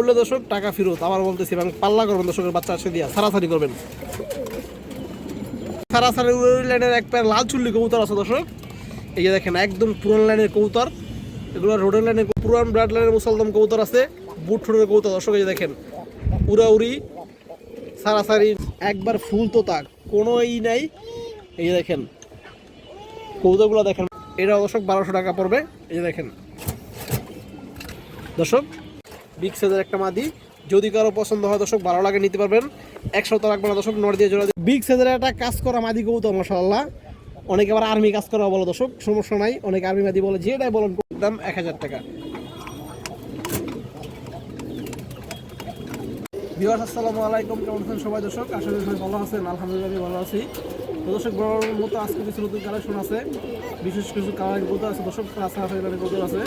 বললে দর্শক টাকা ফেরত। আবার বলতেছি, এবং পাল্লা করবেন দর্শকের বাচ্চা আসে দিয়া সারাসারি করবেন। সারাসারি লাইনের এক প্যার লাল চুল্লি কবুতর আছে দর্শক। এই যে দেখেন, একদম পুরান লাইনের কবুতর। এগুলো রোডের লাইনের, পুরান ব্লাড লাইনের মুসলদম কবুতর আছে, বুট ঠোঁটের কবুতর। দর্শক, এই যে দেখেন উড়া উড়ি সারাসারি একবার ফুল তো তাক কোনো ই নাই। এই যে দেখেন, কবুতরগুলো দেখেন এটা দর্শক বারোশো টাকা পড়বে। এই যে দেখেন, দর্শক বিগ সাইজের একটা মাদি। যদি কারও পছন্দ হয় দর্শক, ভালো লাগে, নিতে পারবেন। একশো তো রাখবেন দর্শক নর দিয়ে জোড়া বিগ সাইজের একটা কাজ করা মাদি কবুতর মশাল্লাহ অনেকে আবার আর্মি কাজ করা বলো দর্শক, সমস্যা নাই। অনেক আর্মি মাদি বলে যেটাই বলেন দাম এক হাজার টাকা। বিহার আসসালামু আলাইকুম। কেমন আছেন সবাই দর্শক? সবাই ভালো আছেন, আলহামদুলিল্লাহ ভালো আছি। দর্শক বড় মতো আজকে কিছু নতুন কালেকশন আছে। বিশেষ কিছু কালার গোদর আছে, দর্শক গোদর আছে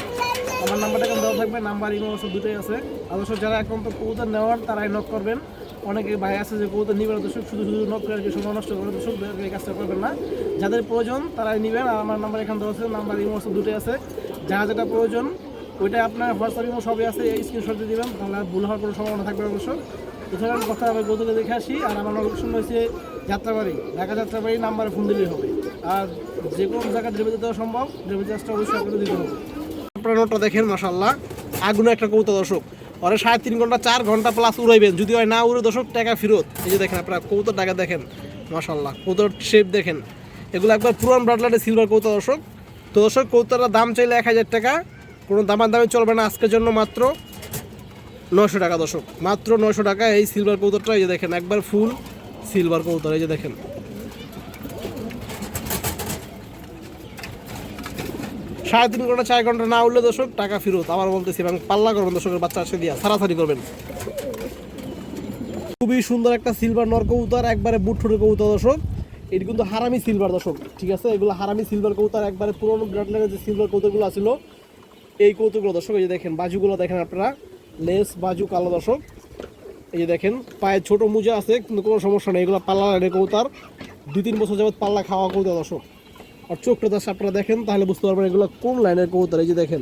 আমার নাম্বারটা এখন দেওয়া থাকবে, নাম্বার ইমো আছে দুটোই আছে। আর দর্শক, যারা এখন তো কবুতর নেওয়ার, তারাই নক করবেন। অনেকে ভাই আছে যে কবুতর নিবেন দর্শক, শুধু শুধু নক করে কি সময় নষ্ট করে, দর্শক এই কাজটা করবেন না। যাদের প্রয়োজন, তারাই নেবেন। আর আমার নাম্বার এখানে দেওয়া আছে, নাম্বার ইমো আছে দুটোই আছে। যারা যেটা প্রয়োজন ওইটা আপনার হোয়াটসঅ্যাপ ইমো সবই আছে, এই স্ক্রিনশট দিয়ে দিবেন, তাহলে ভুল হওয়ার কোনো সম্ভাবনা থাকবে অবশ্য এছাড়া আমি কথা হবে গতকে দেখে আসি, আর আমার লোকেশন হয়েছে যাত্রাবাড়ি, ঢাকা যাত্রাবাড়ি নাম্বারে ফোন দিলেই হবে। আর যে কোনো জায়গায় ডেলিভারি দেওয়া সম্ভব ডেলিভারি চার্জটা অবশ্যই করে দিতে হবে। আপনার নোটটা দেখেন মাসাল্লাহ আগুন একটা কৌতা দর্শক। ওরা সাড়ে তিন ঘণ্টা, চার ঘণ্টা প্লাস উড়াইবেন। যদি হয় না উড়ে, দর্শক, টাকা ফেরত। এই যে দেখেন আপনারা কৌতার টাকা দেখেন মাসাল্লাহ কৌতার শেপ দেখেন। এগুলো একবার পুরান ব্রাডলাইটের সিলভার কৌতা দর্শক। তো দর্শক কৌতার দাম চাইলে এক হাজার টাকা। কোনো দামার দামে চলবে না আজকের জন্য মাত্র। নশো টাকা দর্শক। মাত্র নশো টাকা এই সিলভার কৌতারটা এই যে দেখেন, একবার ফুল সিলভার কৌতার এই যে দেখেন। সাড়ে তিন ঘণ্টা, চার ঘণ্টা না উঠলে দর্শক টাকা ফেরত। আবার বলতেছি, এবং পাল্লা করবেন দর্শকের বাচ্চা আসে দিয়া সারাসারি করবেন। খুবই সুন্দর একটা সিলভার নর কবুতর, একবারে বুট ঠোঁটের কবুতর দর্শক। এটি কিন্তু হারামি সিলভার দর্শক, ঠিক আছে? এগুলো হারামি সিলভার কবুতর, একবারে পুরোনো ব্রাডলাইনের যে সিলভার কবুতরগুলো ছিল এই কৌতুকগুলো দর্শক, এই যে দেখেন, বাজুগুলো দেখেন আপনারা। লেস, বাজু, কালো দর্শক। এই যে দেখেন পায়ে ছোট মুজা আছে, কিন্তু কোনো সমস্যা নেই, এগুলো পাল্লা লাইনের কৌতার দুই, তিন বছর যাবত পাল্লা খাওয়া কবুতর, দর্শক। আর চোখটা দর্শক আপনারা দেখেন, তাহলে বুঝতে পারবেন এগুলো কোন লাইনের কবুতর। এই যে দেখেন,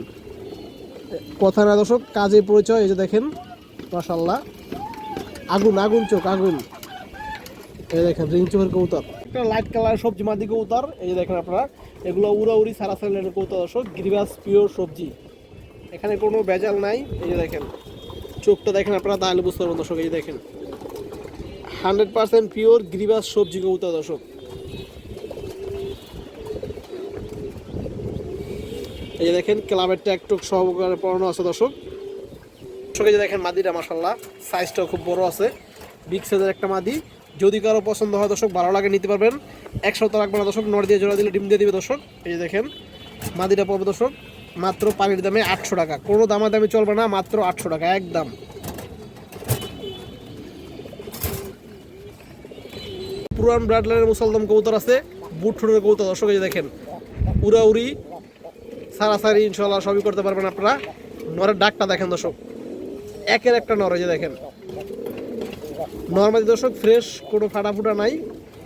কথা না দর্শক কাজে পরিচয়, এই যে দেখেন মাশাল্লাহ আগুন আগুন চোখ, আগুন। এই দেখেন, রিং চোখের কবুতর। একটা লাইট কালার সবজি মাদি কবুতর। এই যে দেখেন আপনারা, এগুলো উড়াউড়ি সারা সারা লাইনের কবুতর, দর্শক। গিরিবাস, পিওর সবজি। এখানে কোনো ভেজাল নাই। এই যে দেখেন চোখটা দেখেন আপনারা, তাহলে বুঝতে পারবেন দর্শক, এই দেখেন। হান্ড্রেড পার্সেন্ট পিওর গিরিবাস সবজি কবুতর দর্শক। এই যে দেখেন, ক্লাবের ট্যাকটুক সহকারে পড়ানো আছে দর্শক। দর্শক, এই যে দেখেন মাদিটা মাসাল্লাহ সাইজটাও খুব বড় আছে। বিগ সাইজের একটা মাদি। যদি কারও পছন্দ হয় দর্শক, ভালো লাগে নিতে পারবেন। একশো তো রাখবেন দর্শক নর দিয়ে জোড়া দিলে ডিম দিয়ে দিবে দর্শক। এই যে দেখেন, মাদিটা পড়বে দর্শক। মাত্র পানির দামে আটশো টাকা। কোনো দামা দামে চলবে না, মাত্র আটশো টাকা, একদম। পুরান ব্রাডলাইনের মুসলদম কবুতর আছে বুট ঠোঁটের কবুতর, দর্শক দেখেন উড়া উড়ি সারাসারি ইনশাল্লাহ সবই করতে পারবেন আপনারা। নরের ডাকটা দেখেন, দর্শক। একের একটা নর, এই যে দেখেন। নর্মালি দর্শক, ফ্রেশ, কোনো ফাটা ফুটা নাই।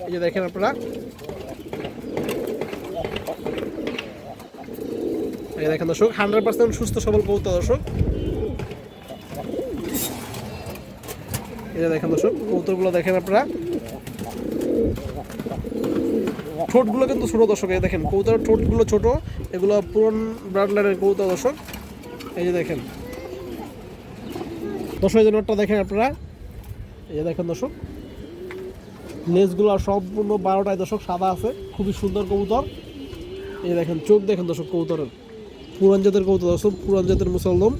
এই যে দেখেন আপনারা। এই দেখেন দর্শক হান্ড্রেড পার্সেন্ট সুস্থ, সবল কবুতর দর্শক। এই দেখেন দর্শক, কবুতরগুলো দেখেন আপনারা। ঠোঁটগুলো কিন্তু ছোট দর্শক, এই দেখেন, কবুতরের ঠোঁটগুলো ছোট, এগুলো পুরন ব্রাড লাইনের কবুতর দর্শক। এই যে দেখেন। দর্শক, এই যে দেখেন আপনারা। এই যে দেখেন দর্শক। লেজগুলো সম্পূর্ণ বারোটায় দর্শক সাদা আছে, খুবই সুন্দর কবুতর। এই দেখেন, চোখ দেখেন দর্শক কবুতরের। পুরান জাতের কবুতর, দর্শক, পুরান জাতের মুসলদম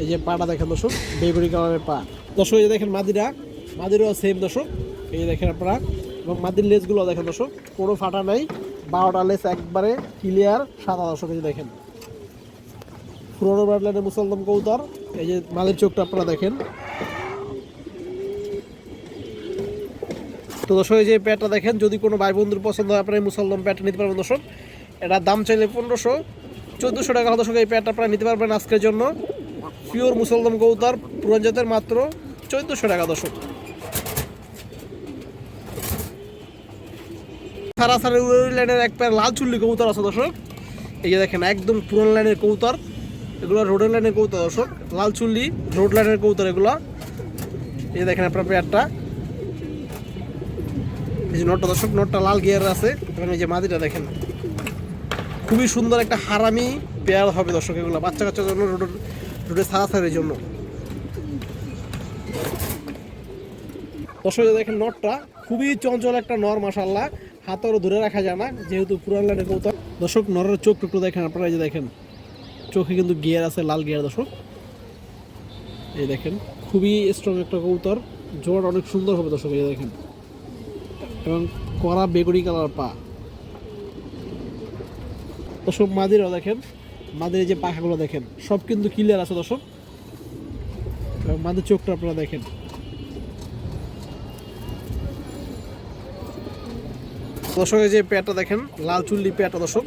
এই যে পাটা দেখেন দর্শক, বেগুনি কালারের পা। দর্শক, এই যে দেখেন মাদিরা, মাদিরও সেম দর্শক। এই দেখেন আপনারা, এবং মাদির লেসগুলো দেখেন দর্শক, কোনো ফাটা নাই, বারোটা লেস একবারে ক্লিয়ার সাদা দর্শক, এই যে দেখেন। পুরোনো ব্রাডলাইনের মুসলদম কৌতর এই যে মালির চোখটা আপনারা দেখেন। তো দর্শক, এই যে প্যাটটা দেখেন, যদি কোনো ভাই বন্ধুর পছন্দ হয়, আপনারা এই মুসলদম প্যাটটা নিতে পারবেন দর্শক। এটার দাম চাইলে পনেরোশো, চোদ্দোশো টাকা দর্শক এই প্যাটটা আপনারা নিতে পারবেন আজকের জন্য। পিওর মুসলদম কৌতার পুরান জাতের মাত্র চোদ্দোশো টাকা দর্শক। সারাসারি লাইনের এক প্যার লাল চুল্লি কবুতর আছে দর্শক। এই যে দেখেন, একদম পুরান লাইনের কবুতর। এগুলো রোডের লাইনের কৌতর দর্শক। লাল চুল্লি রোড লাইনের কৌতর এগুলো। এই দেখেন আপনার পেয়ারটা এই যে নোটটা দর্শক, নটটা লাল গিয়ার আছে। এবং এই যে মাদিটা দেখেন। খুবই সুন্দর একটা হারামি পেয়ার হবে দর্শক, এগুলো বাচ্চা কাচ্চার জন্য রোডের রোডে সারাসারির জন্য। দর্শক দেখেন নটটা, খুবই চঞ্চল একটা নর মাসাল্লাহ হাতও ধরে রাখা যায় না, যেহেতু পুরান লাইনের কৌতর দর্শক, নরের চোখ একটু দেখেন আপনারা, এই যে দেখেন, চোখে কিন্তু গিয়ার আছে, লাল গিয়ার, দর্শক। এই দেখেন, খুবই স্ট্রং একটা কবুতর। জোর অনেক সুন্দর হবে, দর্শক, এই দেখেন। এবং কড়া বেগুনি কালার পা। দর্শক মাদিরও দেখেন, মাদির যে পাখাগুলো দেখেন, সব কিন্তু ক্লিয়ার আছে দর্শক। মাদির চোখটা আপনারা দেখেন। দর্শক যে পেয়ারটা দেখেন, লাল চুল্লি পেয়ারটা দর্শক।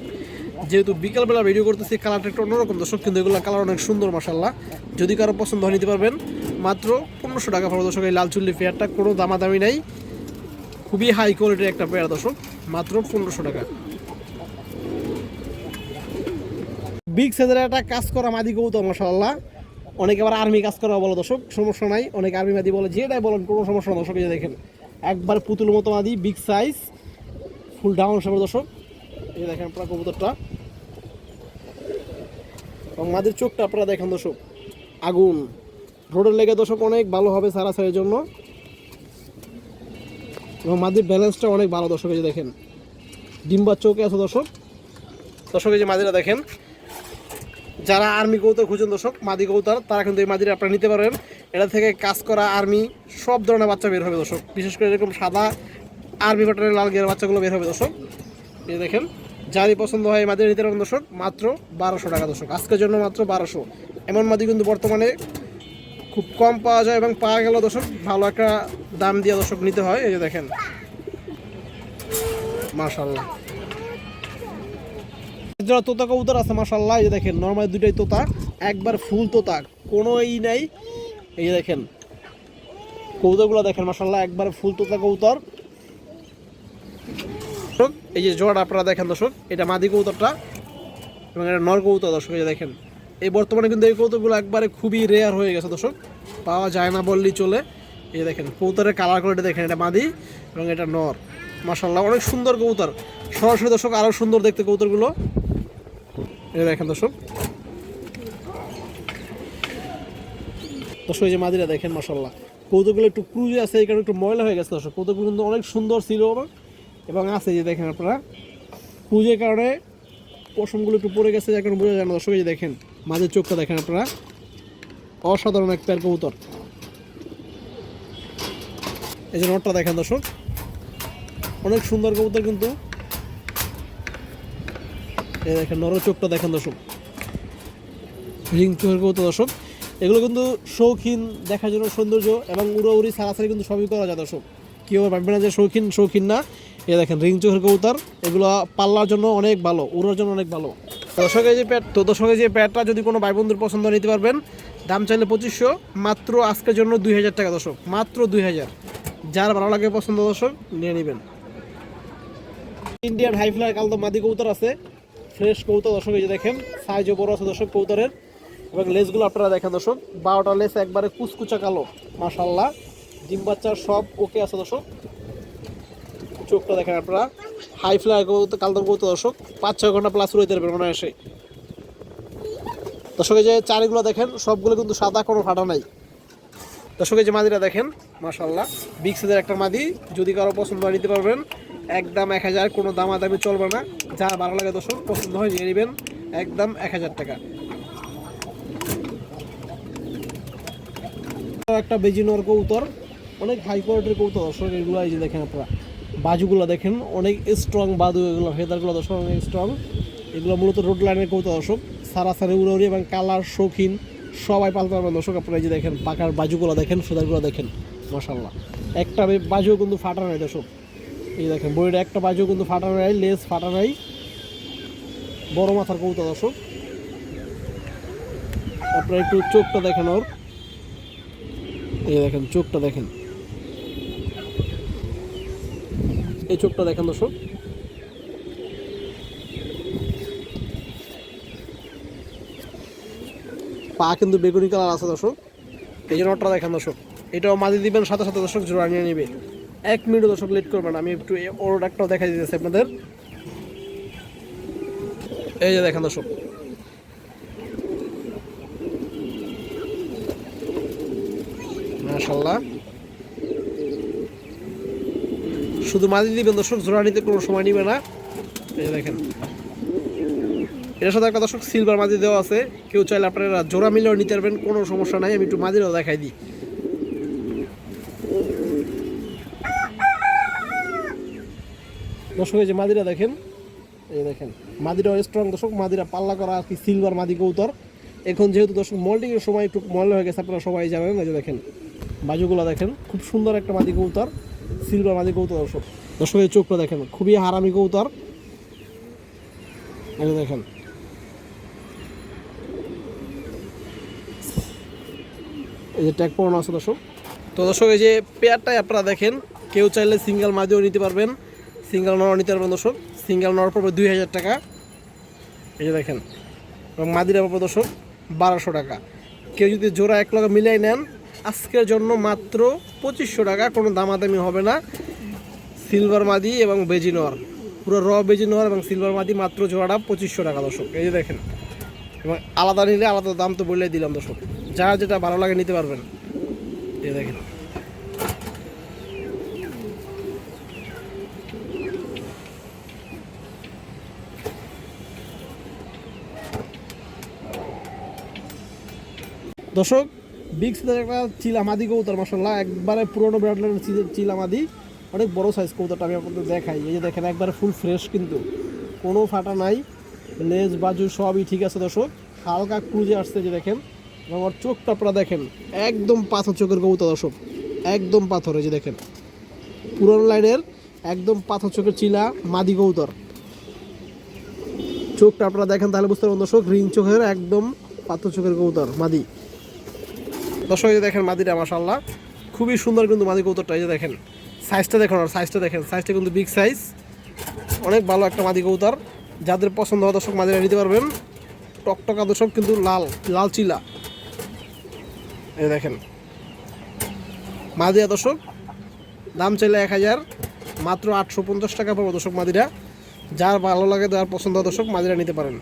যেহেতু বিকালবেলা ভিডিও করতেছি কালারটা একটু অন্যরকম দর্শক, কিন্তু এগুলো কালার অনেক সুন্দর মাসাল্লাহ যদি কারও পছন্দ হয়, নিতে পারবেন। মাত্র পনেরোশো টাকা পড়বে দর্শক, এই লাল চুল্লি পেয়ারটা। কোনো দামাদামি নাই। খুবই হাই কোয়ালিটির একটা পেয়ার দর্শক, মাত্র পনেরোশো টাকা। বিগ সাইজের একটা কাজ করা মাদি কৌতম মাসাল্লাহ অনেকে আবার আর্মি কাজ করা বলো, দর্শক, সমস্যা নাই। অনেক আর্মি মাদি বলে, যেটাই বলেন, কোনো সমস্যা না দর্শক দেখেন, একবার পুতুল মতো মাদি বিগ সাইজ ফুল ডাউন সবার দর্শক। এই দেখেন আপনারা কবুতরটা। এবং মাদির চোখটা আপনারা দেখেন, দর্শক, আগুন। রোডের লেগে, দর্শক, অনেক ভালো হবে সারাসারির জন্য। এবং মাদের ব্যালেন্সটা অনেক ভালো, দর্শক, এই যে দেখেন। ডিম্বার চোখে আছে, দর্শক। দর্শক, এই যে মাদিরা দেখেন। যারা আর্মি কৌতর খুঁজেন দর্শক, মাদি কৌতর তারা কিন্তু এই মাদিরা আপনারা নিতে পারেন এটা থেকে কাজ করা আর্মি, সব ধরনের বাচ্চা বের হবে দর্শক। বিশেষ করে এরকম সাদা আর্মি বাটনের লাল গিয়ার বাচ্চাগুলো বের হবে দর্শক। এই দেখেন, যারই পছন্দ হয় এই মাদি নিতে পারেন দর্শক, মাত্র বারোশো টাকা দর্শক। আজকের জন্য মাত্র বারোশো। এমন মাদি কিন্তু বর্তমানে খুব কম পাওয়া যায় এবং পাওয়া গেল দর্শক, ভালো একটা দাম দিয়ে দর্শক নিতে হয়। এই যে দেখেন মাশাল্লাহ যারা তোতা কবুতর আছে মাশাল্লাহ এই দেখেন, নর্মাল দুটাই তোতা, একবার ফুল তোতা কোনো ই নাই। এই দেখেন, কবুতরগুলো দেখেন মাশাল্লাহ একবার ফুল তোতা কবুতর। এই যে জোড়া আপনারা দেখেন, দর্শক, এটা মাদি কবুতরটা এবং এটা নর কবুতর, দর্শক, এই দেখেন। এই বর্তমানে কিন্তু এই কবুতরগুলো একবারে খুবই রেয়ার হয়ে গেছে, দর্শক, পাওয়া যায় না বললেই চলে। এই দেখেন, কবুতরের কালার কোয়ালিটি দেখেন, এটা মাদি এবং এটা নর। মাশাল্লাহ অনেক সুন্দর কবুতর। সরাসরি, দর্শক আরও সুন্দর দেখতে কবুতরগুলো। এই দেখেন দর্শক। দর্শক, এই যে মাদিরা দেখেন মাশাল্লাহ কৌতুকগুলো একটু ক্রুজে আছে, এই কারণে একটু ময়লা হয়ে গেছে দর্শক। কৌতুকগুলো কিন্তু অনেক সুন্দর ছিল এবং আছে যে দেখেন আপনারা। ক্রুজের কারণে পশমগুলো একটু পড়ে গেছে, যার কারণে বোঝা যায় না। দর্শক, এই যে দেখেন মাঝের চোখটা দেখেন আপনারা। অসাধারণ এক প্যার কবুতর। এই যে নটটা দেখেন দর্শক। অনেক সুন্দর কবুতর কিন্তু। দেখেন নর চোখটা দেখেন দর্শক। রিং চোখের দর্শক। এগুলো কিন্তু শৌখিন, দেখার জন্য সৌন্দর্য এবং উড়াউড়ি সারাসারি কিন্তু সবই করা যায় দর্শক। কেউ ভাববে না যে শৌখিন শৌখিন না। এ দেখেন, রিং চোখের কবুতর, এগুলো পাল্লার জন্য অনেক ভালো, উড়ার জন্য অনেক ভালো। দর্শকের যে প্যাট তো দর্শকের যে প্যাটটা যদি কোনো ভাই বন্ধুর পছন্দ নিতে পারবেন, দাম চাইলে পঁচিশশো, মাত্র আজকের জন্য দুই হাজার টাকা দর্শক, মাত্র দুই হাজার। যার ভালো লাগে পছন্দ দর্শক, নিয়ে নেবেন। ইন্ডিয়ান হাই ফ্লার কালতো মাদি কবুতর আছে। ফ্রেশ কবুতর দর্শক, এই যে দেখেন সাইজও বড় আছে দর্শক কবুতরের। এবং লেসগুলো আপনারা দেখেন দর্শক, বারোটা লেস একবারে কুচকুচা কালো মাশাল্লাহ ডিম বাচ্চার সব ওকে আছে দর্শক। চোখটা দেখেন আপনারা হাই কবুতর কালদম কবুতর দর্শক, পাঁচ, ছয় ঘণ্টা প্লাস রইতে পারবেন মনে আসে দর্শক, এই যে চারিগুলো দেখেন, সবগুলো কিন্তু সাদা, কোনো ফাটা নাই। দর্শক, এই যে মাদিরা দেখেন মাশাল্লাহ বিগ সাইজের একটা মাদি, যদি কারও পছন্দ হয়, নিতে পারবেন। একদম এক হাজার, কোনো দামাদামি চলবে না। যা ভালো লাগে দর্শক, পছন্দ হয় নিয়ে নেবেন, একদম এক হাজার টাকা। একটা বেজিনোর কৌতর অনেক হাই কোয়ালিটির কৌতর দর্শক, এগুলো এই যে দেখেন আপনারা, বাজুগুলো দেখেন, অনেক স্ট্রং বাদু এগুলো ফেদারগুলো দর্শক, অনেক স্ট্রং এগুলো মূলত রোড লাইনের কৌতর দর্শক, সারাসারি উড়াউড়ি এবং কালার, শৌখিন, সবাই পালতে পারবেন দর্শক, আপনারা এই যে দেখেন পাকার বাজুগুলো দেখেন ফেদারগুলো দেখেন মাশাল্লাহ একটা বাজুও কিন্তু ফাটা নাই দর্শক। এই দেখেন বইটা একটা বাজুও কিন্তু ফাটা নাই লেস ফাটা নাই। বড় মাথার কৌতর দর্শক। আপনারা একটু চোখটা দেখেন ওর। এই দেখেন, চোখটা দেখেন। এই চোখটা দেখেন, দর্শক। পা কিন্তু বেগুনি কালার আছে, দর্শক। এই যে নটটা দেখেন, দর্শক। এটাও মাঝে দিবেন, সাথে সাথে দর্শক জোড়া নিয়ে নেবে। এক মিনিট দর্শক লেট করবেন আমি একটু একটাও দেখা দিতেছি আপনাদের। এই যে দেখেন দর্শক। মাশাল্লাহ শুধু মাঝে দিবেন দর্শক, জোড়া নিতে কোনো সময় নিবে না। এই দেখেন। এটার সাথে একটা দর্শক সিলভার মাঝে দেওয়া আছে। কেউ চাইলে আপনারা জোড়া মিলেও নিতে পারবেন, কোনো সমস্যা নাই, আমি একটু মাঝিরাও দেখাই দিই। দর্শক, এই যে মাদিরা দেখেন, এই দেখেন, মাদিরা স্ট্রং দর্শক, মাদিরা পাল্লা করা আর কি সিলভার মাদি কৌতর এখন যেহেতু দর্শক মল্টিংয়ের সময় একটু ময়লা হয়ে গেছে, আপনারা সবাই জানেন, এই যে দেখেন, বাজুগুলো দেখেন, খুব সুন্দর একটা মাদি কৌতর সিলভার মাদি কৌতর দর্শক। দর্শক, এই চোখটা দেখেন, খুবই হারামি কৌতর এই যে দেখেন, এই যে ট্যাগ পড়ানো আছে দর্শক। তো দর্শক, এই যে পেয়ারটাই আপনারা দেখেন, কেউ চাইলে সিঙ্গেল মাদিও নিতে পারবেন। সিঙ্গেল নর নিতে পারবেন দর্শক। সিঙ্গেল নর পড়বে দুই হাজার টাকা। এই যে দেখেন, এবং মাদিরা পড়বে দর্শক বারোশো টাকা। কেউ যদি জোড়া এক লগে মিলাই নেন, আজকের জন্য মাত্র পঁচিশশো টাকা, কোনো দামাদামি হবে না। সিলভার মাদি এবং বেজি নর। পুরো র, বেজি নর এবং সিলভার মাদি মাত্র জোড়াটা পঁচিশশো টাকা দর্শক। এই যে দেখেন, এবং আলাদা নিলে আলাদা দাম তো বললেই দিলাম দর্শক। যার যেটা ভালো লাগে নিতে পারবেন। এই দেখেন। দর্শক বিগ সাইজের একটা চিলামাদি কৌতার মশলা একবারে পুরোনো ব্র্যান্ডের চিলামাদি অনেক বড় সাইজ কৌতারটা আমি আপনাদের দেখাই। এই যে দেখেন, একবারে ফুল ফ্রেশ কিন্তু। কোনো ফাটা নাই। লেজ বাজু সবই ঠিক আছে দর্শক। হালকা ক্রুজে আসছে যে দেখেন। এবং আমার চোখটা আপনারা দেখেন। একদম পাথর চোখের কৌতা দর্শক। একদম পাথর এই যে দেখেন। পুরনো লাইনের একদম পাথর চোখের চিলা মাদি কৌতর চোখটা আপনারা দেখেন তাহলে বুঝতে পারবেন দর্শক, রিং চোখের একদম পাথর চোখের কৌতর মাদি। দর্শক দেখেন মাদিটা মাশাল্লাহ খুবই সুন্দর কিন্তু মাদি কৌতরটা এই যে দেখেন সাইজটা দেখুন, আর সাইজটা দেখেন সাইজটা কিন্তু বিগ সাইজ অনেক ভালো একটা মাদি কৌতর যাদের পছন্দ হয় দর্শক, মাদিরা নিতে পারবেন। টকটকা দর্শক কিন্তু লাল লাল চিলা। এই দেখেন, মাদিরা দর্শক, দাম চাইলে এক হাজার, মাত্র আটশো পঞ্চাশ টাকা পাবো দর্শক, মাদিরা। যার ভালো লাগে, যার পছন্দ দর্শক, মাদিরা নিতে পারেন।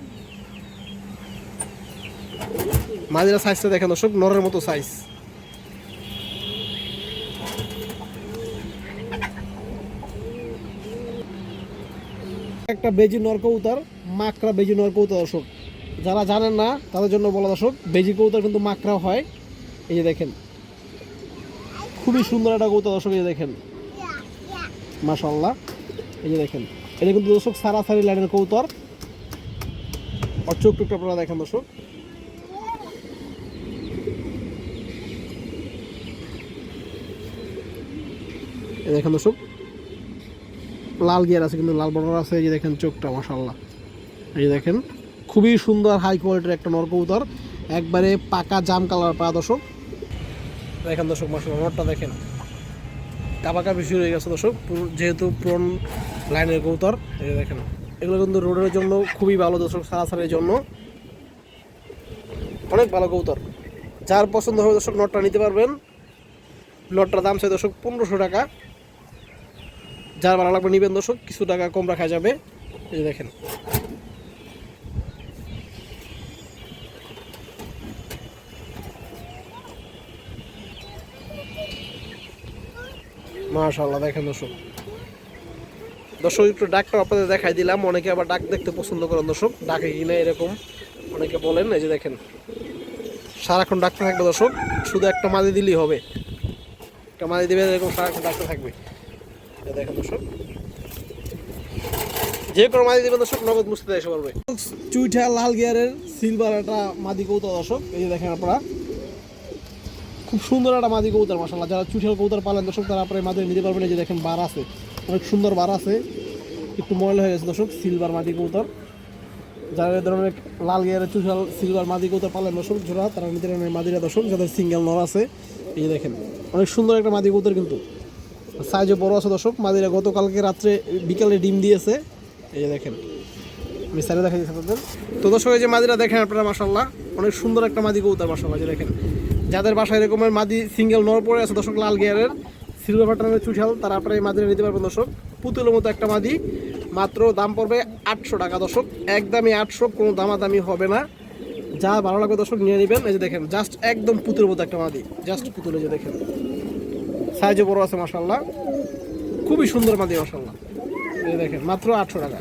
মাদিরা সাইজটা দেখেন দর্শক, নরের মতো সাইজ একটা বেজি নর কৌতার মাকড়া বেজি নর কৌতার দর্শক। যারা জানেন না, তাদের জন্য বলা দর্শক, বেজি কৌতার কিন্তু মাকড়া হয়। এই যে দেখেন। খুবই সুন্দর একটা কৌতা দর্শক, এই দেখেন। মাশাল্লাহ এই যে দেখেন। এটা কিন্তু দর্শক, সারাসারি লাইনের কৌতর আর চোখ টুকটা আপনারা দেখেন দর্শক এই দেখেন দর্শক, লাল গিয়ার আছে, কিন্তু লাল বর্ডার আছে, এই যে দেখেন চোখটা মাশাল্লাহ এই দেখেন, খুবই সুন্দর হাই কোয়ালিটির একটা নর কবুতর একবারে পাকা জাম কালার পা দর্শক। দেখেন দর্শক মাশাল্লাহ নরটা দেখেন। কাবাকা বেশি হয়ে গেছে দর্শক যেহেতু পুরন লাইনের কবুতর, এই যে দেখেন। এগুলো কিন্তু রোডের জন্য খুবই ভালো দর্শক, সারাসারির জন্য। অনেক ভালো কবুতর। যার পছন্দ হবে দর্শক, নটটা নিতে পারবেন। লটটার দাম চাই দর্শক, পনেরোশো টাকা। যার ভালো লাগবে নিবেন দর্শক, কিছু টাকা কম রাখা যাবে। এই যে দেখেন। মাশাল্লাহ দেখেন দর্শক। দর্শক, একটু ডাকটা আপনাদের দেখাই দিলাম। অনেকে আবার ডাক দেখতে পছন্দ করেন দর্শক। ডাকে কিনা এরকম অনেকে বলেন, এই যে দেখেন। সারাক্ষণ ডাক্তার থাকবে দর্শক। শুধু একটা মাদি দিলেই হবে। একটা মাদি দিবে এরকম সারাক্ষণ ডাক্তার থাকবে। যে কোনো মাদি দিবেন দর্শক, নগদ মুছতে এসে পারবে চুইঠা লাল গিয়ারের সিলভার একটা মাদি কৌতা দর্শক, এই যে দেখেন আপনারা। খুব সুন্দর একটা মাদি কৌতার মাসাল্লাহ যারা চুইঠাল কৌতার পালেন দর্শক, তারা আপনার মাদি নিতে পারবেন। এই যে দেখেন বার আছে। অনেক সুন্দর বার আছে। একটু ময়লা হয়ে গেছে দর্শক সিলভার মাদি কৌতার যারা এই ধরনের লাল গিয়ারের চুইঠাল সিলভার মাদি কৌতার পালেন দর্শক জোড়া তারা নিতে মাদিরা দর্শক, যাদের সিঙ্গেল নর আছে। এই দেখেন, অনেক সুন্দর একটা মাদি কৌতার কিন্তু। সাইজে বড় আছে দর্শক, মাদিরা গতকালকে রাত্রে বিকালে ডিম দিয়েছে। এই যে দেখেন, আমি স্যারে দেখা আপনাদের। তো দর্শক, এই যে মাদিরা দেখেন আপনারা মাসাল্লাহ অনেক সুন্দর একটা মাদি কবুতর মাসাল্লাহ যে দেখেন। যাদের বাসায় এরকমের মাদি সিঙ্গেল নর পরে আছে দর্শক, লাল গিয়ারের সিলভার বাটনের চুষাল তারা আপনারা এই মাদিরা নিতে পারবেন দর্শক। পুতুলের মতো একটা মাদি, মাত্র দাম পড়বে আটশো টাকা দর্শক। একদমই আটশো, কোনো দামাদামি হবে না। যা ভালো লাগবে দর্শক, নিয়ে নেবেন। এই যে দেখেন জাস্ট একদম পুতুলের মতো একটা মাদি জাস্ট পুতুলে যে দেখেন। সাইজও বড় আছে মাসাল্লাহ খুবই সুন্দর মাদি মাসাল্লাহ দেখেন মাত্র আটশো টাকা।